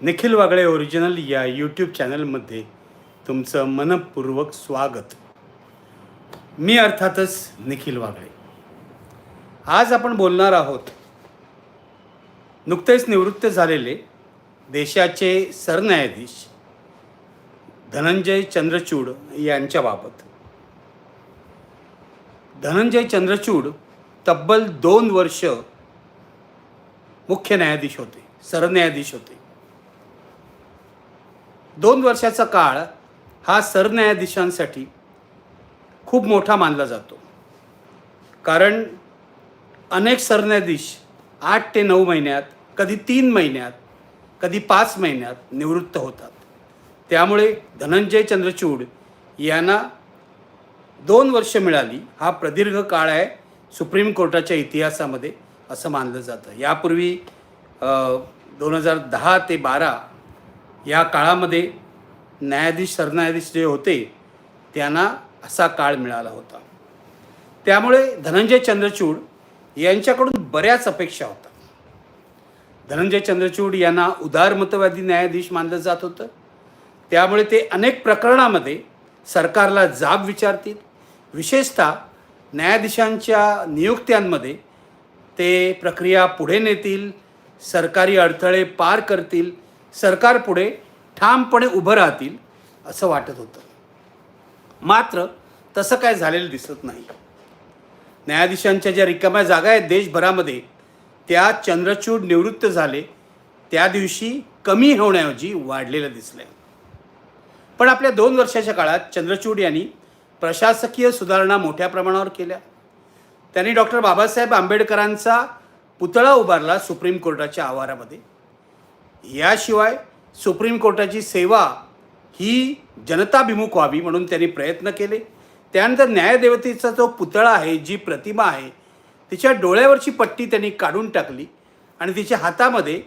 Nikhil Wagle original या YouTube चॅनलमध्ये तुमचं मनपूर्वक स्वागत. मी अर्थातच निखिल वागळे. आज आपण बोलणार आहोत नुकतेच निवृत्त झालेले देशाचे सरन्यायाधीश धनंजय चंद्रचूड यांच्याबाबत. धनंजय चंद्रचूड तब्बल दोन वर्ष मुख्य न्यायाधीश होते सरन्यायाधीश होते. दोन वर्षाचा काळ हा सरन्यायाधीशांसाठी खूप मोठा मानला जातो. कारण अनेक सरन्यायाधीश आठ ते नऊ महिन्यात कधी तीन महिन्यात कधी पाच महिन्यात निवृत्त होतात. त्यामुळे धनंजय चंद्रचूड यांना दोन वर्ष मिळाली. हा प्रदीर्घ काळ आहे सुप्रीम कोर्टाच्या इतिहासामध्ये असं मानलं जातं. यापूर्वी दोन हजार दहा ते बारा या काळामध्ये न्यायाधीश सरन्यायाधीश जे होते त्यांना असा काळ मिळाला होता. त्यामुळे धनंजय चंद्रचूड यांच्याकडून बऱ्याच अपेक्षा होत्या. धनंजय चंद्रचूड यांना उदारमतवादी न्यायाधीश मानलं जात होतं. त्यामुळे ते अनेक प्रकरणामध्ये सरकारला जाब विचारतील. विशेषतः न्यायाधीशांच्या नियुक्त्यांमध्ये ते प्रक्रिया पुढे नेतील सरकारी अडथळे पार करतील सरकारपुढे ठामपणे उभं राहतील असं वाटत होतं. मात्र तसं काय झालेलं दिसत नाही. न्यायाधीशांच्या ज्या रिकाम्या जागा आहेत देशभरामध्ये त्या चंद्रचूड निवृत्त झाले त्या दिवशी कमी होण्याऐवजी वाढलेलं दिसलं पण आपल्या दोन वर्षाच्या काळात चंद्रचूड यांनी प्रशासकीय सुधारणा मोठ्या प्रमाणावर केल्या. त्यांनी डॉक्टर बाबासाहेब आंबेडकरांचा पुतळा उभारला सुप्रीम कोर्टाच्या आवारामध्ये. याशिवाय सुप्रीम कोर्टाची सेवा ही जनताभिमुख व्हावी म्हणून त्यांनी प्रयत्न केले. त्यानंतर न्यायदेवतेचा जो पुतळा आहे जी प्रतिमा आहे तिच्या डोळ्यावरची पट्टी त्यांनी काढून टाकली आणि तिच्या हातामध्ये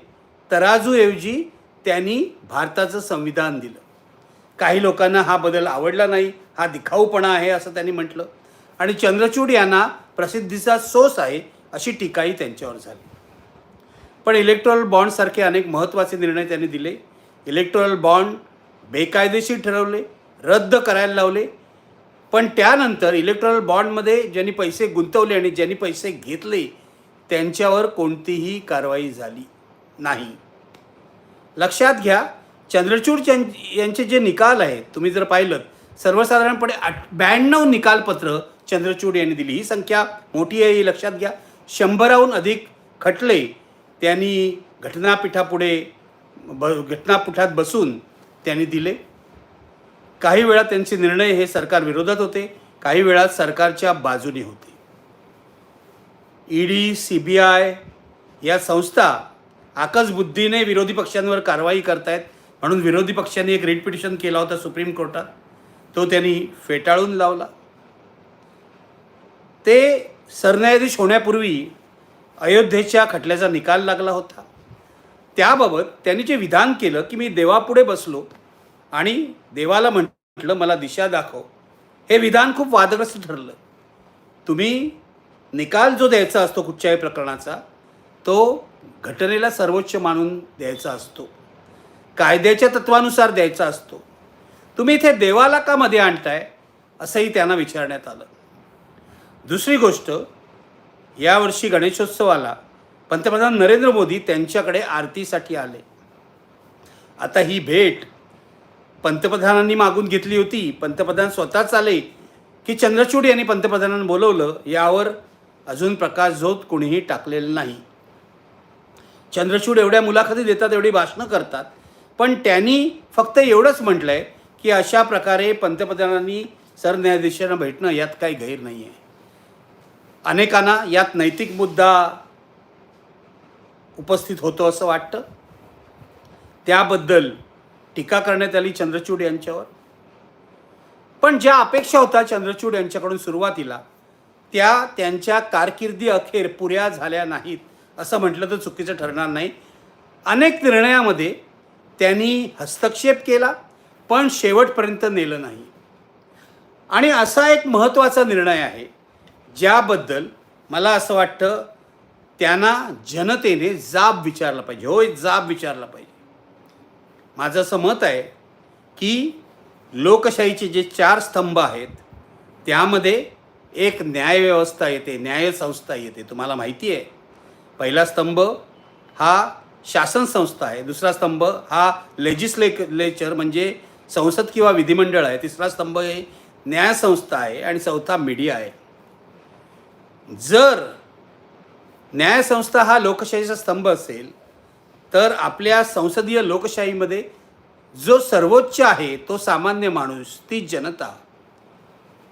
तराजूऐवजी त्यांनी भारताचं संविधान दिलं. काही लोकांना हा बदल आवडला नाही हा दिखाऊपणा आहे असं त्यांनी म्हटलं. आणि चंद्रचूड यांना प्रसिद्धीचा सोस आहे अशी टीकाही त्यांच्यावर झाली. पण इलेक्ट्रॉल बॉन्डसारखे अनेक महत्त्वाचे निर्णय त्यांनी दिले. इलेक्ट्रॉल बॉन्ड बेकायदेशीर ठरवले रद्द करायला लावले. पण त्यानंतर इलेक्ट्रॉल बॉन्डमध्ये ज्यांनी पैसे गुंतवले आणि ज्यांनी पैसे घेतले त्यांच्यावर कोणतीही कारवाई झाली नाही. लक्षात घ्या चंद्रचूड यांचे जे निकाल आहेत तुम्ही जर पाहिलं सर्वसाधारणपणे आठ ब्याण्णव निकालपत्र चंद्रचूड यांनी दिली. ही संख्या मोठी आहे ही लक्षात घ्या. शंभराहून अधिक खटले त्यांनी घटनापीठापुढे ब घटनापीठात बसून त्यांनी दिले. काही वेळा त्यांचे निर्णय हे सरकार विरोधात होते काही वेळा सरकारच्या बाजूने होते. ईडी सी बी आय या संस्था आकसबुद्धीने विरोधी पक्षांवर कारवाई करतायत म्हणून विरोधी पक्षांनी एक रिट पिटिशन केला होता सुप्रीम कोर्टात. तो त्यांनी फेटाळून लावला. ते सरन्यायाधीश होण्यापूर्वी अयोध्येच्या खटल्याचा निकाल लागला होता. त्याबाबत त्यांनी जे विधान केलं की मी देवापुढे बसलो आणि देवाला म्हटलं मला दिशा दाखव. हे विधान खूप वादग्रस्त ठरलं. तुम्ही निकाल जो द्यायचा असतो कुठच्याही प्रकरणाचा तो घटनेला सर्वोच्च मानून द्यायचा असतो. कायद्याच्या तत्वानुसार द्यायचा असतो. तुम्ही इथे देवाला का मध्ये आणताय असंही त्यांना विचारण्यात आलं. दुसरी गोष्ट यावर्षी गणेशोत्सवाला पंतप्रधान नरेंद्र मोदी त्यांच्याकडे आरतीसाठी आले. आता ही भेट पंतप्रधानांनी मागून घेतली होती. पंतप्रधान स्वतःच आले की चंद्रचूड यांनी पंतप्रधानांना बोलवलं. यावर अजून प्रकाश झोत कोणीही टाकलेलं नाही. चंद्रचूड एवढ्या मुलाखती देतात एवढी भाषणं करतात. पण त्यांनी फक्त एवढंच म्हटलं आहे की अशा प्रकारे पंतप्रधानांनी सरन्यायाधीशांना भेटणं यात काही गैर नाही आहे अनेकांना यात नैतिक मुद्दा उपस्थित होतो असं वाटतं. त्याबद्दल टीका करण्यात आली चंद्रचूड यांच्यावर. पण ज्या अपेक्षा होत्या चंद्रचूड यांच्याकडून सुरुवातीला त्या त्यांच्या कारकिर्दी अखेर पुऱ्या झाल्या नाहीत असं म्हटलं तर चुकीचं ठरणार नाही. अनेक निर्णयामध्ये त्यांनी हस्तक्षेप केला पण शेवटपर्यंत नेलं नाही. आणि असा एक महत्त्वाचा निर्णय आहे ज्याबद्दल मला असं वाटतं त्यांना जनतेने जाब विचारला पाहिजे. होय जाब विचारला पाहिजे. माझं असं मत आहे की लोकशाहीचे जे चार स्तंभ आहेत त्यामध्ये एक न्यायव्यवस्था येते न्यायसंस्था येते. तुम्हाला माहिती आहे पहिला स्तंभ हा शासन संस्था आहे. दुसरा स्तंभ हा लेजिस्लेचर म्हणजे संसद किंवा विधिमंडळ आहे. तिसरा स्तंभ हे न्यायसंस्था आहे आणि चौथा मीडिया आहे. जर न्यायसंस्था हा लोकशाहीचा स्तंभ असेल तर आपल्या संसदीय लोकशाहीमध्ये जो सर्वोच्च आहे तो सामान्य माणूस ती जनता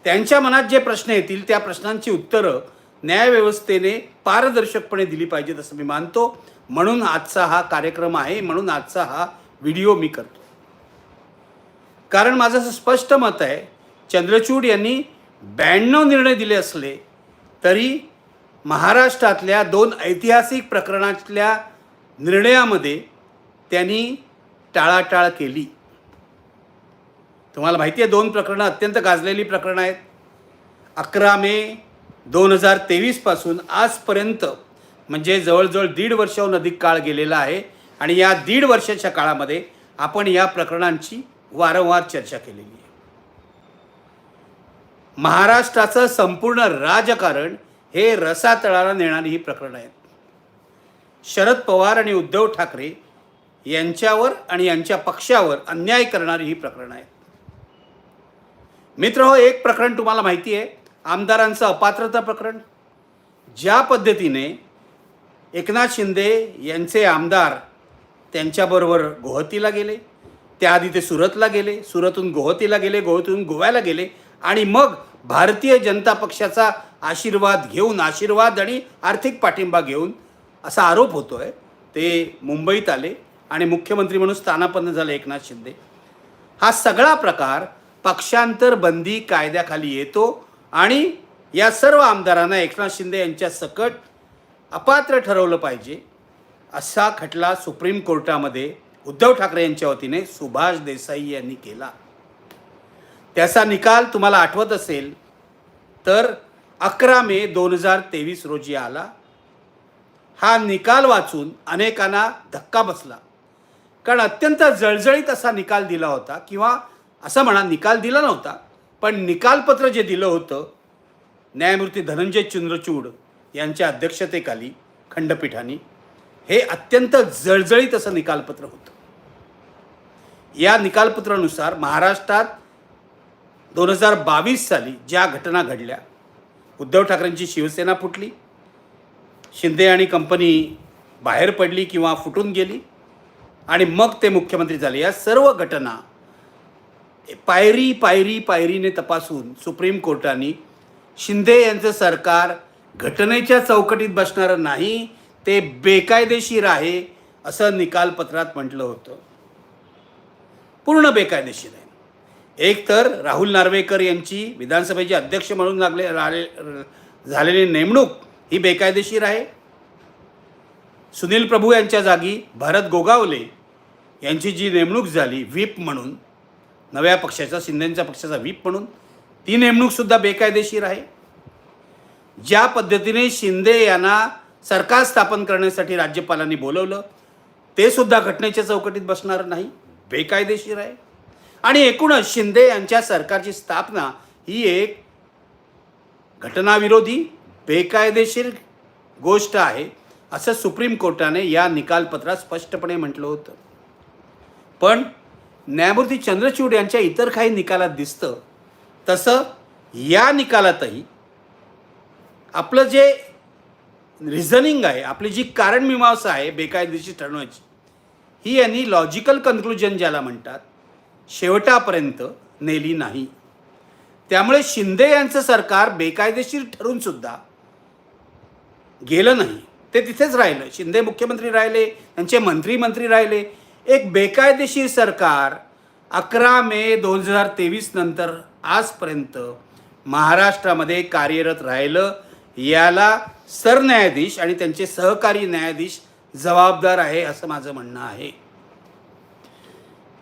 त्यांच्या मनात जे प्रश्न येतील त्या प्रश्नांची उत्तरं न्यायव्यवस्थेने पारदर्शकपणे दिली पाहिजेत असं मी मानतो. म्हणून आजचा हा कार्यक्रम आहे म्हणून आजचा हा व्हिडिओ मी करतो. कारण माझं असं स्पष्ट मत आहे चंद्रचूड यांनी ब्याण्णव निर्णय दिले असले तरी महाराष्ट्रातल्या दोन ऐतिहासिक प्रकरणातल्या निर्णयामध्ये त्यांनी टाळाटाळ केली. तुम्हाला माहिती आहे दोन प्रकरणं अत्यंत गाजलेली प्रकरणं आहेत. अकरा मे दोन हजार तेवीसपासून आजपर्यंत म्हणजे जवळजवळ दीड वर्षाहून अधिक काळ गेलेला आहे आणि या दीड वर्षाच्या काळामध्ये आपण या प्रकरणांची वारंवार चर्चा केलेली आहे. महाराष्ट्राचं संपूर्ण राजकारण हे रसातळाला नेणारी ही प्रकरणं आहेत शरद पवार आणि उद्धव ठाकरे यांच्यावर आणि यांच्या पक्षावर अन्याय करणारी ही प्रकरणं आहेत मित्र हो एक प्रकरण तुम्हाला माहिती आहे. आमदारांचं अपात्रता प्रकरण. ज्या पद्धतीने एकनाथ शिंदे यांचे आमदार त्यांच्याबरोबर गोहतीला गेले त्याआधी ते सुरतला गेले सुरतहून गोहतीला गेले गोहतीहून गोव्याला गेले आणि मग भारतीय जनता पक्षाचा आशीर्वाद घेऊन आशीर्वाद आणि आर्थिक पाठिंबा घेऊन असा आरोप होतो आहे ते मुंबईत आले आणि मुख्यमंत्री म्हणून स्थानापन्न झाले एकनाथ शिंदे. हा सगळा प्रकार पक्षांतर बंदी कायद्याखाली येतो आणि या सर्व आमदारांना एकनाथ शिंदे यांच्या सकट अपात्र ठरवलं पाहिजे असा खटला सुप्रीम कोर्टामध्ये उद्धव ठाकरे यांच्या वतीने सुभाष देसाई यांनी केला. त्याचा निकाल तुम्हाला आठवत असेल तर अकरा मे दोन हजार तेवीस रोजी आला. हा निकाल वाचून अनेकांना धक्का बसला. कारण अत्यंत जळजळीत असा निकाल दिला होता किंवा असं म्हणा निकाल दिला नव्हता पण निकालपत्र जे दिलं होतं न्यायमूर्ती धनंजय चंद्रचूड यांच्या अध्यक्षतेखाली खंडपीठाने हे अत्यंत जळजळीत असं निकालपत्र होतं. या निकालपत्रानुसार महाराष्ट्रात दोन हजार बावीस साली ज्या घटना घडल्या उद्धव ठाकरेंची शिवसेना फुटली शिंदे आणि कंपनी बाहेर पडली किंवा फुटून गेली आणि मग ते मुख्यमंत्री झाले. या सर्व घटना पायरी पायरी पायरीने तपासून सुप्रीम कोर्टाने शिंदे यांचं सरकार घटनेच्या चौकटीत बसणारं नाही ते बेकायदेशीर आहे असं निकालपत्रात म्हटलं होतं. पूर्ण बेकायदेशीर आहे. एक तर राहुल नार्वेकर यांची विधानसभेचे अध्यक्ष म्हणून लागले राहिले- झालेली नेमणूक ही बेकायदेशीर आहे. सुनील प्रभू यांच्या जागी भरत गोगावले यांची जी नेमणूक झाली व्हीप म्हणून नव्या पक्षाचा शिंदेच्या पक्षाचा व्हीप म्हणून ती नेमणूकसुद्धा बेकायदेशीर आहे. ज्या पद्धतीने शिंदे यांना सरकार स्थापन करण्यासाठी राज्यपालांनी बोलवलं ते सुद्धा घटनेच्या चौकटीत बसणार नाही. बेकायदेशीर आहे. आणि एकूणच शिंदे यांच्या सरकारची स्थापना ही एक घटनाविरोधी बेकायदेशीर गोष्ट आहे असं सुप्रीम कोर्टाने या निकालपत्रात स्पष्टपणे म्हटलं होतं. पण न्यायमूर्ती चंद्रचूड यांच्या इतर काही निकालात दिसतं तसं या निकालातही आपलं जे रिझनिंग आहे आपली जी कारणमीमांसा आहे बेकायदेशीर ठरवण्याची ही यांनी लॉजिकल कन्क्लुजन ज्याला म्हणतात शेवटापर्यंत नेली नाही. त्यामुळे शिंदे यांचं सरकार बेकायदेशीर ठरून सुद्धा गेलं नाही. ते तिथेच राहिलं. शिंदे मुख्यमंत्री राहिले त्यांचे मंत्री मंत्री राहिले. एक बेकायदेशीर सरकार अकरा मे दोन हजार तेवीस नंतर आजपर्यंत महाराष्ट्रामध्ये कार्यरत राहिलं याला सरन्यायाधीश आणि त्यांचे सहकारी न्यायाधीश जबाबदार आहे असं माझं म्हणणं आहे.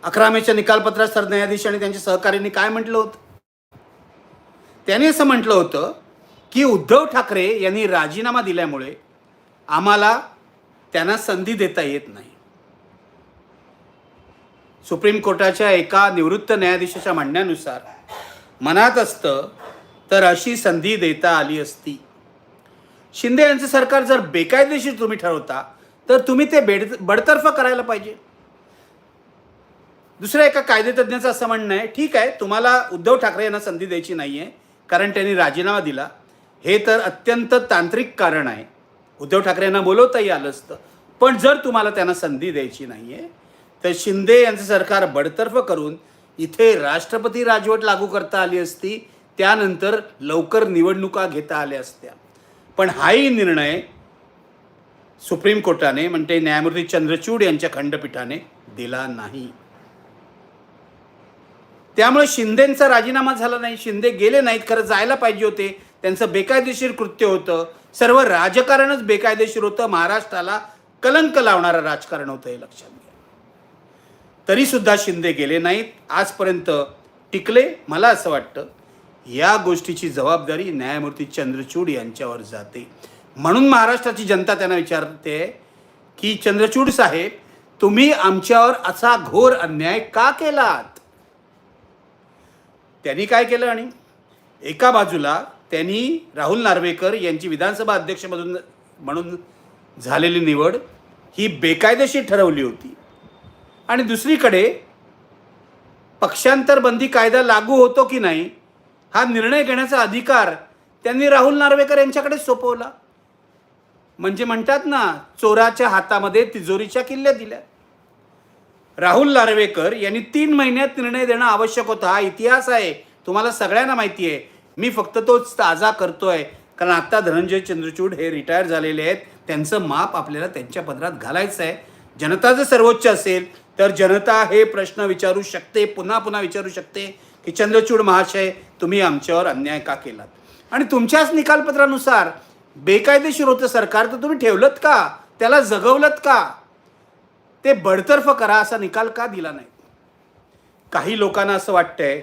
अकरा मेच्या निकालपत्रात सरन्यायाधीश आणि त्यांच्या सहकार्यांनी काय म्हटलं होतं? त्यांनी असं म्हटलं होतं की उद्धव ठाकरे यांनी राजीनामा दिल्यामुळे आम्हाला त्यांना संधी देता येत नाही. सुप्रीम कोर्टाच्या एका निवृत्त न्यायाधीशाच्या म्हणण्यानुसार मनात असतं तर अशी संधी देता आली असती. शिंदे यांचं सरकार जर बेकायदेशीर तुम्ही ठरवता तर तुम्ही ते बेड बडतर्फ करायला पाहिजे. दुसऱ्या एका कायदेतज्ञाचं असं म्हणणं आहे ठीक आहे तुम्हाला उद्धव ठाकरे यांना संधी द्यायची नाही आहे कारण त्यांनी राजीनामा दिला. हे तर अत्यंत तांत्रिक कारण आहे. उद्धव ठाकरे यांना बोलवताही आलं असतं पण जर तुम्हाला त्यांना संधी द्यायची नाही आहे तर शिंदे यांचं सरकार बडतर्फ करून इथे राष्ट्रपती राजवट लागू करता आली असती त्यानंतर लवकर निवडणुका घेता आल्या असत्या. पण हाही निर्णय सुप्रीम कोर्टाने म्हणजे न्यायमूर्ती चंद्रचूड यांच्या खंडपीठाने दिला नाही. त्यामुळे शिंदेंचा राजीनामा झाला नाही शिंदे गेले नाहीत खरं जायला पाहिजे होते. त्यांचं बेकायदेशीर कृत्य होतं. सर्व राजकारणच बेकायदेशीर होतं. महाराष्ट्राला कलंक लावणारं राजकारण होतं हे लक्षात घ्या. तरीसुद्धा शिंदे गेले नाहीत. आजपर्यंत टिकले. मला असं वाटतं या गोष्टीची जबाबदारी न्यायमूर्ती चंद्रचूड यांच्यावर जाते. म्हणून महाराष्ट्राची जनता त्यांना विचारते की चंद्रचूड साहेब तुम्ही आमच्यावर असा घोर अन्याय का केलात? त्यांनी काय केलं आणि एका बाजूला त्यांनी राहुल नार्वेकर यांची विधानसभा अध्यक्षमधून म्हणून झालेली निवड ही बेकायदेशीर ठरवली होती. आणि दुसरीकडे पक्षांतर बंदी कायदा लागू होतो की नाही हा निर्णय घेण्याचा अधिकार त्यांनी राहुल नार्वेकर यांच्याकडे सोपवला. म्हणजे म्हणतात ना चोराच्या हातामध्ये तिजोरीच्या किल्ल्या दिल्या. राहुल लार्वेकर यांनी तीन महिन्यात निर्णय देणं आवश्यक होतं. हा इतिहास आहे. तुम्हाला सगळ्यांना माहिती आहे. मी फक्त तोच ताजा करतोय. कारण आत्ता धनंजय चंद्रचूड हे रिटायर झालेले आहेत. त्यांचं माप आपल्याला त्यांच्या पदरात घालायचं आहे. जनता जर सर्वोच्च असेल तर जनता हे प्रश्न विचारू शकते पुन्हा पुन्हा विचारू शकते की चंद्रचूड महाशय तुम्ही आमच्यावर अन्याय का केलात? आणि तुमच्याच निकालपत्रानुसार बेकायदेशीर होतं सरकार तर तुम्ही ठेवलत का? त्याला जगवलत का? ते बडतर्फ करा असा निकाल का दिला नाही? काही लोकांना असं वाटतंय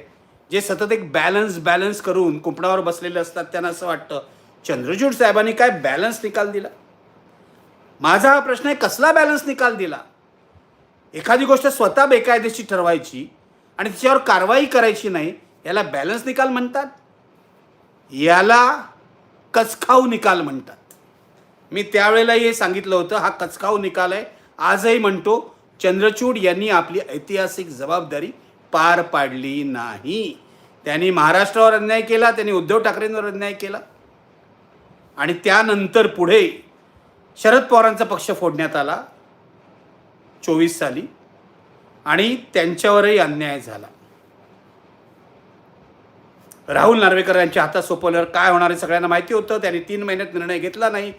जे सतत एक बॅलन्स बॅलन्स करून कुंपणावर बसलेले असतात त्यांना असं वाटतं चंद्रचूड साहेबांनी काय बॅलन्स निकाल दिला? माझा हा प्रश्न आहे कसला बॅलन्स निकाल दिला? एखादी गोष्ट स्वतः बेकायदेशीर ठरवायची आणि तिच्यावर कारवाई करायची नाही याला बॅलन्स निकाल म्हणतात? याला कचखाऊ निकाल म्हणतात. मी त्यावेळेलाही हे सांगितलं होतं हा कचखाऊ निकाल आहे आजही म्हणतो चंद्रचूड यांनी आपली ऐतिहासिक जबाबदारी पार पाडली नाही. त्यांनी महाराष्ट्रावर अन्याय केला त्यांनी उद्धव ठाकरेंवर अन्याय केला. आणि त्यानंतर पुढे शरद पवारांचा पक्ष फोडण्यात आला चोवीस साली. आणि त्यांच्यावरही अन्याय झाला. राहुल नार्वेकर यांच्या हातात सोपवल्यावर काय होणार आहे सगळ्यांना माहिती होतं. त्यांनी तीन महिन्यात निर्णय घेतला नाही.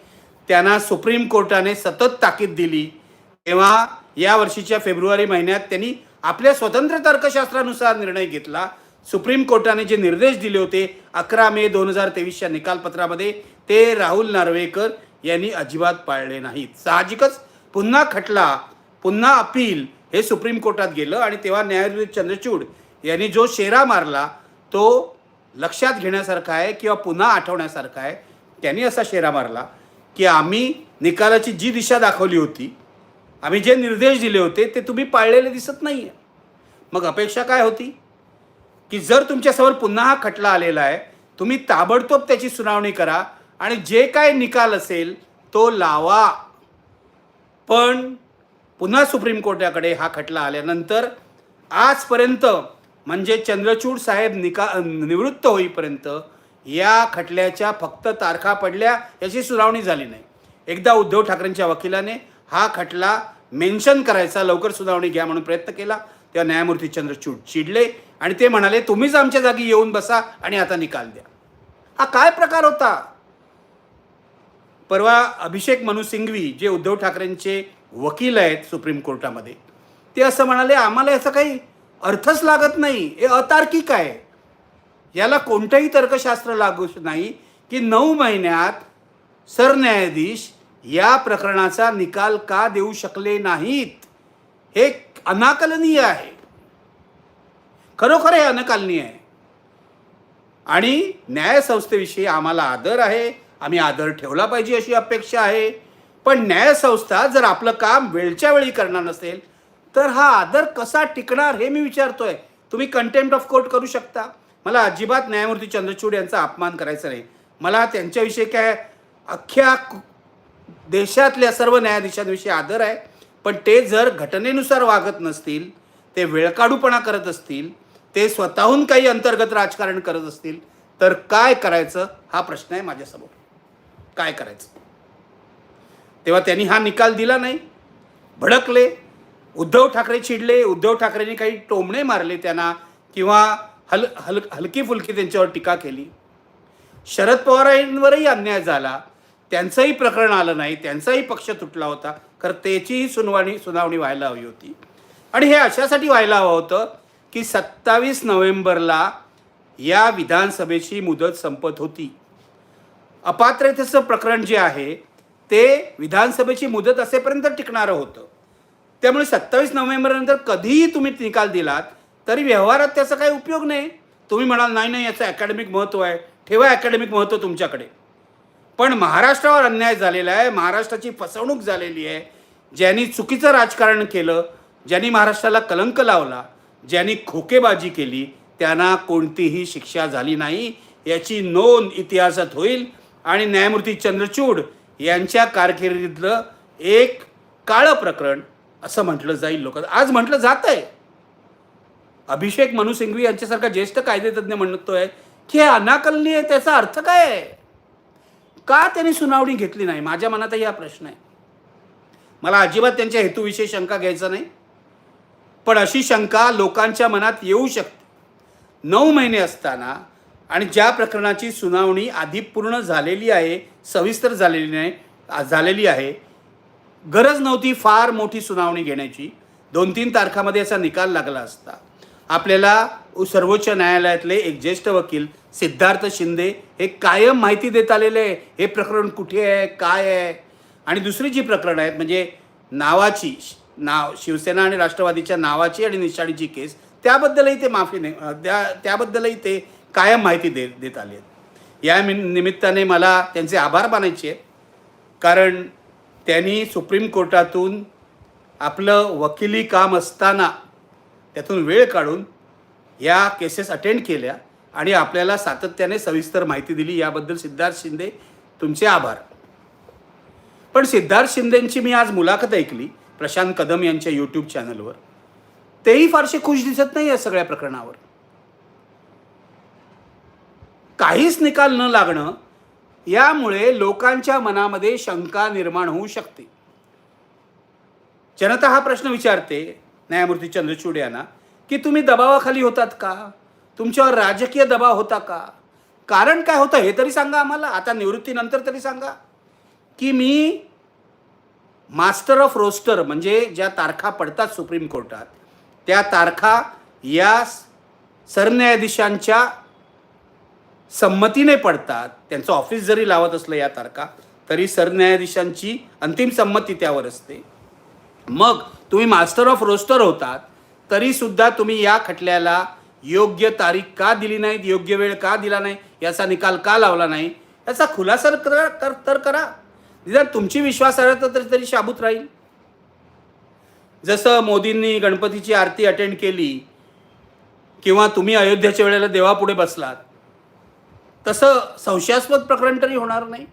त्यांना सुप्रीम कोर्टाने सतत ताकीद दिली. तेव्हा या वर्षीच्या फेब्रुवारी महिन्यात त्यांनी आपल्या स्वतंत्र तर्कशास्त्रानुसार निर्णय घेतला. सुप्रीम कोर्टाने जे निर्देश दिले होते अकरा मे दोन हजार तेवीसच्या निकालपत्रामध्ये ते राहुल नार्वेकर यांनी अजिबात पाळले नाहीत. साहजिकच पुन्हा खटला पुन्हा अपील हे सुप्रीम कोर्टात गेलं आणि तेव्हा न्यायमूर्ती चंद्रचूड यांनी जो शेरा मारला तो लक्षात घेण्यासारखा आहे किंवा पुन्हा आठवण्यासारखा आहे. त्यांनी असा शेरा मारला की आम्ही निकालाची जी दिशा दाखवली होती आम्ही जे निर्देश दिले होते ते तुम्ही पाळलेले दिसत नाही आहे मग अपेक्षा काय होती? की जर तुमच्यासमोर पुन्हा हा खटला आलेला आहे तुम्ही ताबडतोब त्याची सुनावणी करा आणि जे काय निकाल असेल तो लावा. पण पुन्हा सुप्रीम कोर्टाकडे हा खटला आल्यानंतर आजपर्यंत म्हणजे चंद्रचूड साहेब निका निवृत्त होईपर्यंत या खटल्याच्या फक्त तारखा पडल्या याची सुनावणी झाली नाही. एकदा उद्धव ठाकरेंच्या वकिलाने हा खटला मेन्शन करायचा लवकर सुनावणी घ्या म्हणून प्रयत्न केला. तेव्हा न्यायमूर्ती चंद्रचूड चिडले आणि ते म्हणाले तुम्हीच आमच्या जागी येऊन बसा आणि आता निकाल द्या. हा काय प्रकार होता? परवा अभिषेक मनु सिंघवी जे उद्धव ठाकरेंचे वकील आहेत सुप्रीम कोर्टामध्ये ते असं म्हणाले आम्हाला याचा काही अर्थच लागत नाही. हे अतार्किक आहे. याला कोणतंही तर्कशास्त्र लागू नाही की नऊ महिन्यात सरन्यायाधीश या प्रकरणाचा निकाल का देऊ शकले नाहीत हे अनाकलनीय आहे. खरोखर हे अनाकलनीय आहे. आणि न्यायसंस्थेविषयी आम्हाला आदर आहे आम्ही आदर ठेवला पाहिजे अशी अपेक्षा आहे. पण न्यायसंस्था जर आपलं काम वेळच्या वेळी करणार नसेल तर हा आदर कसा टिकणार हे मी विचारतोय. तुम्ही कंटेम्प्ट ऑफ कोर्ट करू शकता. मला अजिबात न्यायमूर्ती चंद्रचूड यांचा अपमान करायचा नाही. मला त्यांच्याविषयी काय अख्ख्या देशातल्या सर्व न्यायाधीशांविषयी आदर आहे. पण ते जर घटनेनुसार वागत नसतील ते वेळकाढूपणा करत असतील ते स्वतःहून काही अंतर्गत राजकारण करत असतील तर काय करायचं हा प्रश्न आहे माझ्यासमोर. काय करायचं? तेव्हा त्यांनी हा निकाल दिला नाही. भडकले. उद्धव ठाकरे चिडले. उद्धव ठाकरेंनी काही टोमणे मारले त्यांना किंवा हल हल हलकी फुलकी त्यांच्यावर टीका केली. शरद पवारांवरही अन्याय झाला. त्यांचंही प्रकरण आलं नाही त्यांचाही पक्ष तुटला होता. खरं त्याचीही सुनावणी सुनावणी व्हायला हवी होती. आणि हे अशासाठी व्हायला हवं होतं की सत्तावीस नोव्हेंबरला या विधानसभेची मुदत संपत होती. अपात्रतेचं प्रकरण जे आहे ते विधानसभेची मुदत असेपर्यंत टिकणारं होतं. त्यामुळे सत्तावीस नोव्हेंबरनंतर कधीही तुम्ही निकाल दिलात तरी व्यवहारात त्याचा काही उपयोग नाही. तुम्ही म्हणाल नाही नाही याचं अकॅडमिक महत्त्व आहे. ठेवा अकॅडमिक महत्त्व तुमच्याकडे. पण महाराष्ट्रावर अन्याय झालेला आहे महाराष्ट्राची फसवणूक झालेली आहे. ज्यांनी चुकीचं राजकारण केलं ज्यांनी महाराष्ट्राला कलंक लावला ज्यांनी खोकेबाजी केली त्यांना कोणतीही शिक्षा झाली नाही. याची नोंद इतिहासात होईल. आणि न्यायमूर्ती चंद्रचूड यांच्या कारकिर्दीतलं एक काळं प्रकरण असं म्हटलं जाईल लोक आज म्हटलं जात आहे. अभिषेक मनुसिंघवी यांच्यासारखा ज्येष्ठ कायदेतज्ञ म्हणतोय की हे अनाकलनीय आहे त्याचा अर्थ काय आहे? का त्यांनी सुनावणी घेतली नाही? माझ्या मनातही हा प्रश्न आहे. मला अजिबात त्यांच्या हेतूविषयी शंका घ्यायचा नाही. पण अशी शंका लोकांच्या मनात येऊ शकते. नऊ महिने असताना आणि ज्या प्रकरणाची सुनावणी आधी पूर्ण झालेली आहे सविस्तर झालेली नाही झालेली आहे गरज नव्हती फार मोठी सुनावणी घेण्याची. दोन तीन तारखामध्ये असा निकाल लागला असता. आपल्याला सर्वोच्च न्यायालयातले एक ज्येष्ठ वकील सिद्धार्थ शिंदे हे कायम माहिती देत आलेले आहे. हे प्रकरण कुठे आहे? काय आहे? आणि दुसरी जी प्रकरणं आहेत म्हणजे नावाची श- नाव शिवसेना आणि राष्ट्रवादीच्या नावाची आणि निशाणीची केस त्याबद्दलही ते माफी नाही त्या त्याबद्दलही ते कायम माहिती दे देत आले आहेत. या निमित्ताने मला त्यांचे आभार मानायचे आहेत. कारण त्यांनी सुप्रीम कोर्टातून आपलं वकिली काम असताना त्यातून वेळ काढून या केसेस अटेंड केल्या आणि आपल्याला सातत्याने सविस्तर माहिती दिली. याबद्दल सिद्धार्थ शिंदे तुमचे आभार. पण सिद्धार्थ शिंदेंची मी आज मुलाखत ऐकली प्रशांत कदम यांच्या यूट्यूब चॅनलवर तेही फारसे खुश दिसत नाही या सगळ्या प्रकरणावर. काहीच निकाल न लागणं यामुळे लोकांच्या मनामध्ये शंका निर्माण होऊ शकते. जनता हा प्रश्न विचारते न्यायमूर्ती चंद्रचूड यांना. की तुम्ही दबावाखाली होतात का? तुमच्यावर राजकीय दबाव होता का? कारण काय होतं हे तरी सांगा आम्हाला. आता निवृत्तीनंतर तरी सांगा. की मी मास्टर ऑफ रोस्टर म्हणजे ज्या तारखा पडतात सुप्रीम कोर्टात त्या तारखा या सरन्यायाधीशांच्या संमतीने पडतात. त्यांचं ऑफिस जरी लावत असलं या तारखा तरी सरन्यायाधीशांची अंतिम संमती त्यावर असते. मग तुम्ही मास्टर ऑफ रोस्टर होतात. तरीसुद्धा तुम्ही या खटल्याला योग्य तारीख का दिली नाहीत योग्य वेळ का दिला नाही याचा निकाल का लावला नाही याचा खुलासा करा कर तर करा. निदान तुमची विश्वासार्हता तरी तरी शाबूत राहील. जसं मोदींनी गणपतीची आरती अटेंड केली किंवा तुम्ही अयोध्याच्या वेळेला देवापुढे बसलात तसं संशयास्पद प्रकरण तरी होणार नाही.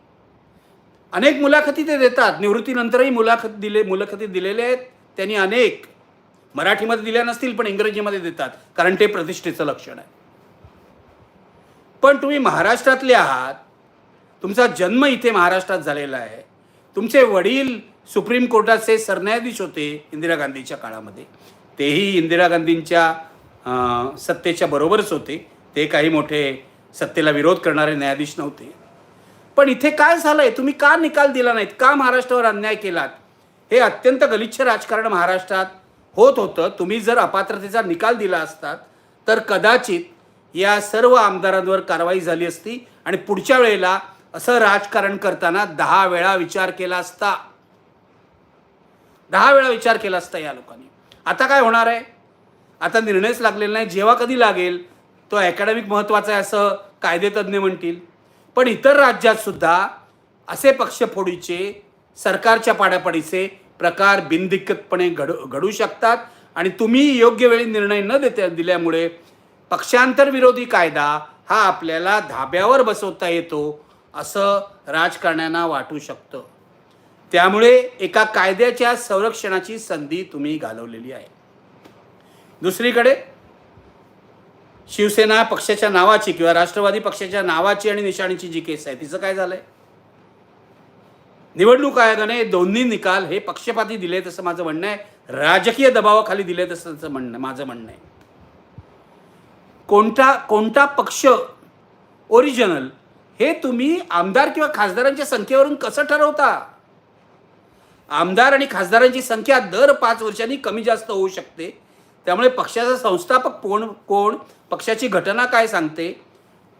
अनेक मुलाखती ते देतात निवृत्तीनंतरही मुलाखत दिले मुलाखती दिलेले आहेत त्यांनी अनेक मराठीमध्ये दिल्या नसतील पण इंग्रजीमध्ये देतात कारण ते प्रतिष्ठेचं लक्षण आहे. पण तुम्ही महाराष्ट्रातले आहात तुमचा जन्म इथे महाराष्ट्रात झालेला आहे. तुमचे वडील सुप्रीम कोर्टाचे सरन्यायाधीश होते इंदिरा गांधीच्या काळामध्ये. तेही इंदिरा गांधींच्या सत्तेच्या बरोबरच होते. ते काही मोठे सत्तेला विरोध करणारे न्यायाधीश नव्हते. पण इथे काय झालंय? तुम्ही का निकाल दिला नाहीत? का महाराष्ट्रावर अन्याय केलात? हे अत्यंत गलिच्छ राजकारण महाराष्ट्रात होत होतं. तुम्ही जर अपात्रतेचा निकाल दिला असतात तर कदाचित या सर्व आमदारांवर कारवाई झाली असती आणि पुढच्या वेळेला असं राजकारण करताना दहा वेळा विचार केला असता. दहा वेळा विचार केला असता या लोकांनी. आता काय होणार आहे? आता निर्णयच लागलेला नाही. जेव्हा कधी लागेल तो अकॅडमिक महत्त्वाचा आहे असं कायदेतज्ञ म्हणतील. पण इतर राज्यात सुद्धा असे पक्षफोडीचे सरकारच्या पाड्यापडीचे प्रकार बिनदिक्कतपणे घडू घडू शकतात आणि तुम्ही योग्य वेळी निर्णय न देता दिल्यामुळे पक्षांतर विरोधी कायदा हा आपल्याला धाब्यावर बसवता येतो असं राजकारण्यांना वाटू शकतं. त्यामुळे एका कायद्याच्या संरक्षणाची संधी तुम्ही घालवलेली आहे. दुसरीकडे शिवसेना पक्षाच्या नावाची किंवा राष्ट्रवादी पक्षाच्या नावाची आणि निशाणीची जी केस आहे तिचं काय झालं आहे निवडणूक आयोगाने दोन्ही निकाल हे पक्षपाती दिलेत असं माझं म्हणणं आहे. राजकीय दबावाखाली दिलेत असं त्याचं म्हणणं माझं म्हणणं आहे. कोणता कोणता पक्ष ओरिजिनल हे तुम्ही आमदार किंवा खासदारांच्या संख्येवरून कसं ठरवता? आमदार आणि खासदारांची संख्या दर पाच वर्षांनी कमी जास्त होऊ शकते. त्यामुळे पक्षाचा संस्थापक कोण कोण पक्षाची घटना काय सांगते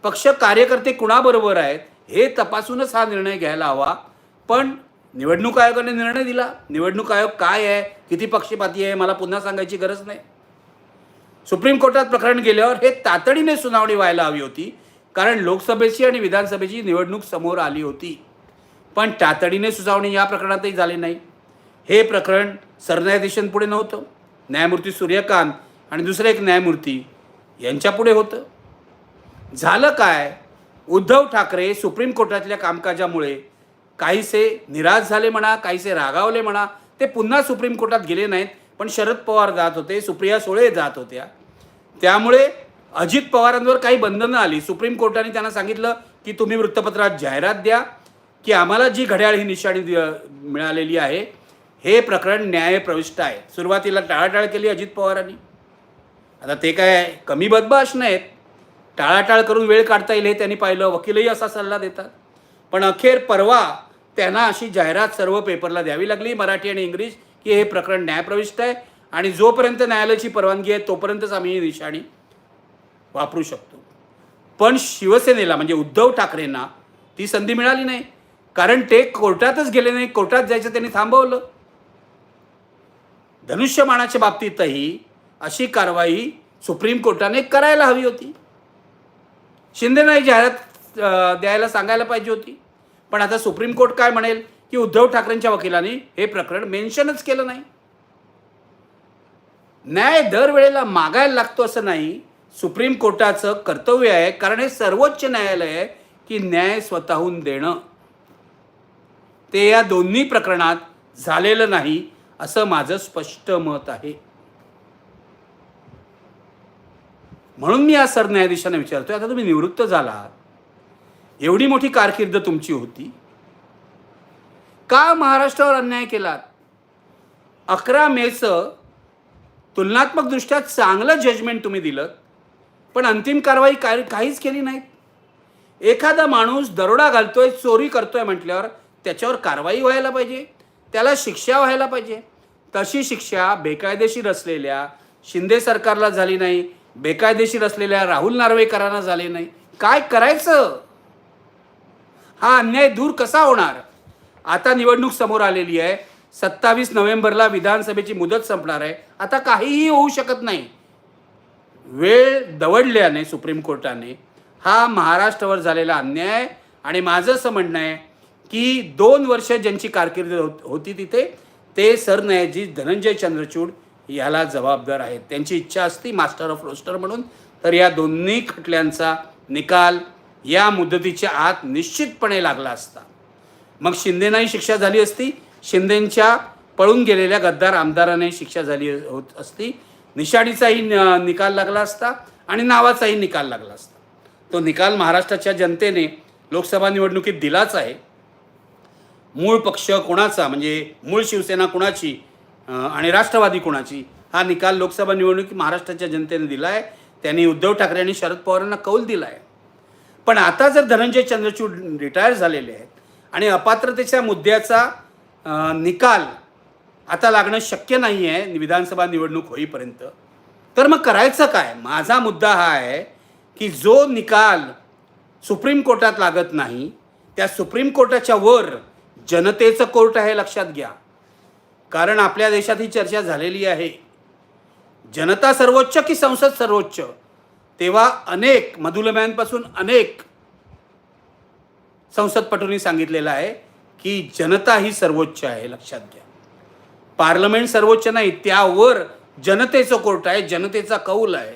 पक्ष कार्यकर्ते कुणाबरोबर आहेत हे तपासूनच हा निर्णय घ्यायला हवा. पण निवडणूक आयोगाने निर्णय दिला. निवडणूक आयोग काय आहे? किती पक्षपाती आहे? मला पुन्हा सांगायची गरज नाही. सुप्रीम कोर्टात प्रकरण गेल्यावर हे तातडीने सुनावणी व्हायला हवी होती. कारण लोकसभेची आणि विधानसभेची निवडणूक समोर आली होती. पण तातडीने सुनावणी या प्रकरणातही झाली नाही. हे प्रकरण सरन्यायाधीशांपुढे नव्हतं. न्यायमूर्ती सूर्यकांत आणि दुसरे एक न्यायमूर्ती यांच्यापुढे होतं. झालं काय? उद्धव ठाकरे सुप्रीम कोर्टातल्या कामकाजामुळे काहीसे निराश झाले म्हणा काहीसे रागावले म्हणा ते पुन्हा सुप्रीम कोर्टात गेले नाहीत पण शरद पवार जात होते सुप्रिया सुळे जात होत्या. त्यामुळे अजित पवारांवर काही बंधनं आली. सुप्रीम कोर्टाने त्यांना सांगितलं की तुम्ही वृत्तपत्रात जाहिरात द्या की आम्हाला जी घड्याळ ही निशाणी मिळालेली आहे हे प्रकरण न्यायप्रविष्ट आहे. सुरुवातीला टाळाटाळ केली अजित पवारांनी. आता ते काय कमी बदमाश नाहीत. टाळाटाळ करून वेळ काढता येईल हे त्यांनी पाहिलं. वकीलही असा सल्ला देतात. पण अखेर परवा त्यांना अशी जाहिरात सर्व पेपरला द्यावी लागली मराठी आणि इंग्लिश की हे प्रकरण न्यायप्रविष्ट आहे आणि जोपर्यंत न्यायालयाची परवानगी आहे तोपर्यंतच आम्ही ही निशाणी वापरू शकतो. पण शिवसेनेला म्हणजे उद्धव ठाकरेंना ती संधी मिळाली नाही. कारण ते कोर्टातच गेले नाही कोर्टात जायचं त्यांनी थांबवलं. धनुष्यमानाच्या बाबतीतही अशी कारवाई सुप्रीम कोर्टाने करायला हवी होती. शिंदेनाही जाहिरात द्यायला सांगायला पाहिजे होती. पण आता सुप्रीम कोर्ट काय म्हणेल की उद्धव ठाकरेंच्या वकिलांनी हे प्रकरण मेन्शनच केलं नाही. न्याय दरवेळेला मागायला लागतो असं नाही. सुप्रीम कोर्टाचं कर्तव्य आहे कारण हे सर्वोच्च न्यायालय आहे की न्याय स्वतःहून देणं. ते या दोन्ही प्रकरणात झालेलं नाही असं माझं स्पष्ट मत आहे. म्हणून मी या सरन्यायाधीशांना विचारतोय आता तुम्ही निवृत्त झालात. एवढी मोठी कारकीर्द तुमची होती. का महाराष्ट्रावर अन्याय केलात? अकरा मेचं तुलनात्मकदृष्ट्या चांगलं जजमेंट तुम्ही दिलं पण अंतिम कारवाई काय काहीच केली नाहीत. एखादा माणूस दरोडा घालतोय चोरी करतोय म्हटल्यावर त्याच्यावर कारवाई व्हायला पाहिजे त्याला शिक्षा व्हायला पाहिजे. तशी शिक्षा बेकायदेशीर असलेल्या शिंदे सरकारला झाली नाही बेकायदेशीर असलेल्या राहुल नार्वेकरांना झाली नाही. काय करायचं? हा अन्याय दूर कसा होणार? आता निवडणूक समोर आलेली आहे. सत्तावीस नोव्हेंबरला विधानसभेची मुदत संपणार आहे. आता काहीही होऊ शकत नाही. वेळ दवडल्याने सुप्रीम कोर्टाने हा महाराष्ट्रावर झालेला अन्याय आणि माझं असं म्हणणं आहे की दोन वर्ष ज्यांची कारकिर्द होत- होती तिथे ते सरन्यायाधीश धनंजय चंद्रचूड याला जबाबदार आहेत. त्यांची इच्छा असती मास्टर ऑफ रोस्टर म्हणून. तर या दोन्ही खटल्यांचा निकाल या मुदतीच्या आत निश्चितपणे लागला असता. मग शिंदेनाही शिक्षा झाली असती. शिंदेंच्या पळून गेलेल्या गद्दार आमदाराने शिक्षा झाली होत असती. निशाणीचाही निकाल लागला असता आणि नावाचाही निकाल लागला असता. तो निकाल महाराष्ट्राच्या जनतेने लोकसभा निवडणुकीत दिलाच आहे. मूळ पक्ष कोणाचा म्हणजे मूळ शिवसेना कुणाची आणि राष्ट्रवादी कुणाची हा निकाल लोकसभा निवडणुकीत महाराष्ट्राच्या जनतेने दिला आहे त्यांनी उद्धव ठाकरे आणि शरद पवारांना कौल दिला आहे पण आता जर धनंजय चंद्रचूड रिटायर झालेले आहेत आणि अपात्रतेच्या मुद्द्याचा निकाल आता लागणं शक्य नाही आहे विधानसभा निवडणूक होईपर्यंत तर मग करायचं काय? माझा मुद्दा हा आहे की जो निकाल सुप्रीम कोर्टात लागत नाही त्या सुप्रीम कोर्टाच्या वर जनतेचं कोर्ट आहे लक्षात घ्या. कारण आपल्या देशात ही चर्चा झालेली आहे. जनता सर्वोच्च की संसद सर्वोच्च? तेव्हा अनेक मधुलम्यांपासून अनेक संसदपटूंनी सांगितलेलं आहे की जनता ही सर्वोच्च आहे लक्षात घ्या. पार्लमेंट सर्वोच्च नाही त्यावर जनतेचं कोर्ट आहे जनतेचा कौल आहे.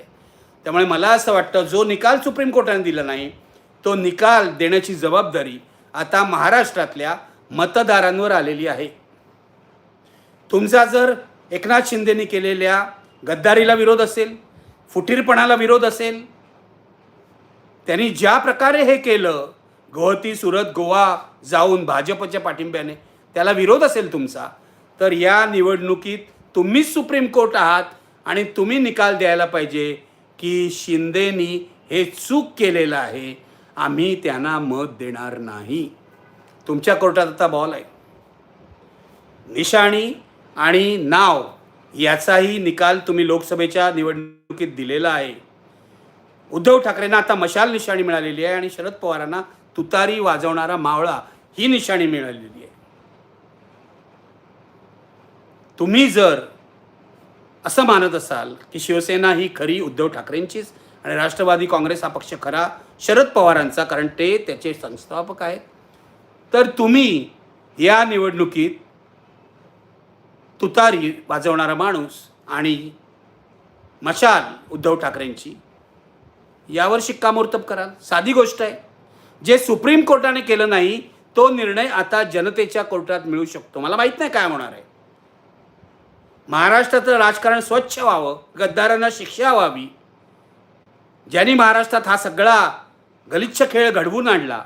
त्यामुळे मला असं वाटतं जो निकाल सुप्रीम कोर्टाने दिला नाही तो निकाल देण्याची जबाबदारी आता महाराष्ट्रातल्या मतदारांवर आलेली आहे. तुमचा जर एकनाथ शिंदेनी केलेल्या गद्दारीला विरोध असेल फुटीरपणाला विरोध असेल. त्यांनी ज्या प्रकारे हे केलं गुवाहाटी सुरत गोवा जाऊन भाजपच्या पाठिंब्याने त्याला विरोध असेल तुमचा तर या निवडणुकीत तुम्हीच सुप्रीम कोर्ट आहात आणि तुम्ही निकाल द्यायला पाहिजे की शिंदेनी हे चूक केलेलं आहे. आम्ही त्यांना मत देणार नाही. तुमच्या कोर्टात आता बॉल आहे. निशाणी आणि नाव याचाही निकाल तुम्ही लोकसभेच्या निवडणुकीत दिलेला आहे. उद्धव ठाकरेंना आता मशाल निशाणी मिळालेली आहे आणि शरद पवारांना तुतारी वाजवणारा मावळा ही निशाणी मिळालेली आहे. तुम्ही जर असं मानत असाल की शिवसेना ही खरी उद्धव ठाकरेंचीच आणि राष्ट्रवादी काँग्रेस हा पक्ष खरा शरद पवारांचा कारण ते त्याचे संस्थापक आहेत. तर तुम्ही या निवडणुकीत तुतारी वाजवणारा माणूस आणि मशाल उद्धव ठाकरेंची. यावर शिक्कामोर्तब कराल. साधी गोष्ट आहे. जे सुप्रीम कोर्टाने केलं नाही तो निर्णय आता जनतेच्या कोर्टात मिळू शकतो. मला माहीत नाही काय होणार आहे. महाराष्ट्राचं राजकारण स्वच्छ व्हावं गद्दारांना शिक्षा व्हावी. ज्यांनी महाराष्ट्रात हा सगळा गलिच्छ खेळ घडवून आणला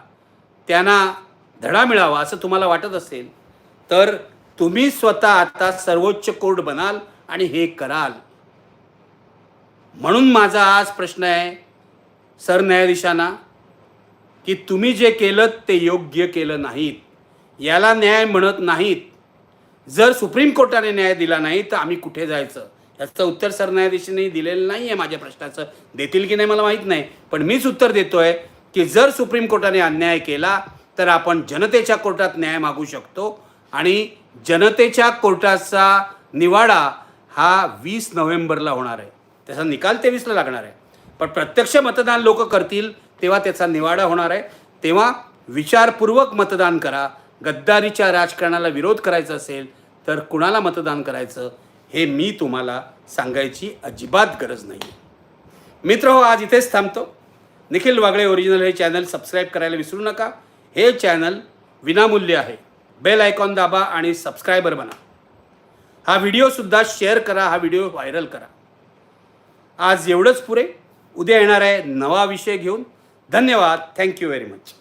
त्यांना धडा मिळावा असं तुम्हाला वाटत असेल तर तुम्ही स्वतः आता सर्वोच्च कोर्ट बनाल आणि हे कराल. म्हणून माझा आज प्रश्न आहे सरन्यायाधीशांना की तुम्ही जे केलं ते योग्य केलं नाहीत. याला न्याय म्हणत नाहीत. जर सुप्रीम कोर्टाने न्याय दिला नाही तर आम्ही कुठे जायचं? याचं उत्तर सरन्यायाधीशांनी दिलेलं नाही आहे माझ्या प्रश्नाचं. देतील की नाही मला माहीत नाही. पण मीच उत्तर देतोय की जर सुप्रीम कोर्टाने अन्याय केला तर आपण जनतेच्या कोर्टात न्याय मागू शकतो. आणि जनतेच्या कोर्टाचा निवाडा हा वीस नोव्हेंबरला होणार आहे. त्याचा निकाल तेवीसला लागणार आहे. पण प्रत्यक्ष मतदान लोक करतील तेव्हा त्याचा निवाडा होणार आहे. तेव्हा विचारपूर्वक मतदान करा. गद्दारीच्या राजकारणाला विरोध करायचा असेल तर कुणाला मतदान करायचं हे मी तुम्हाला सांगायची अजिबात गरज नाही. मित्र हो आज इथेच थांबतो. निखिल वागळे ओरिजिनल हे चॅनल सबस्क्राईब करायला विसरू नका. हे चॅनल विनामूल्य आहे. बेल आयकॉन दाबा आणि सबस्क्रायबर बना. हा व्हिडिओसुद्धा शेअर करा हा व्हिडिओ व्हायरल करा. आज एवढंच पुरे. उद्या येणार आहे नवा विषय घेऊन. धन्यवाद. Thank you very much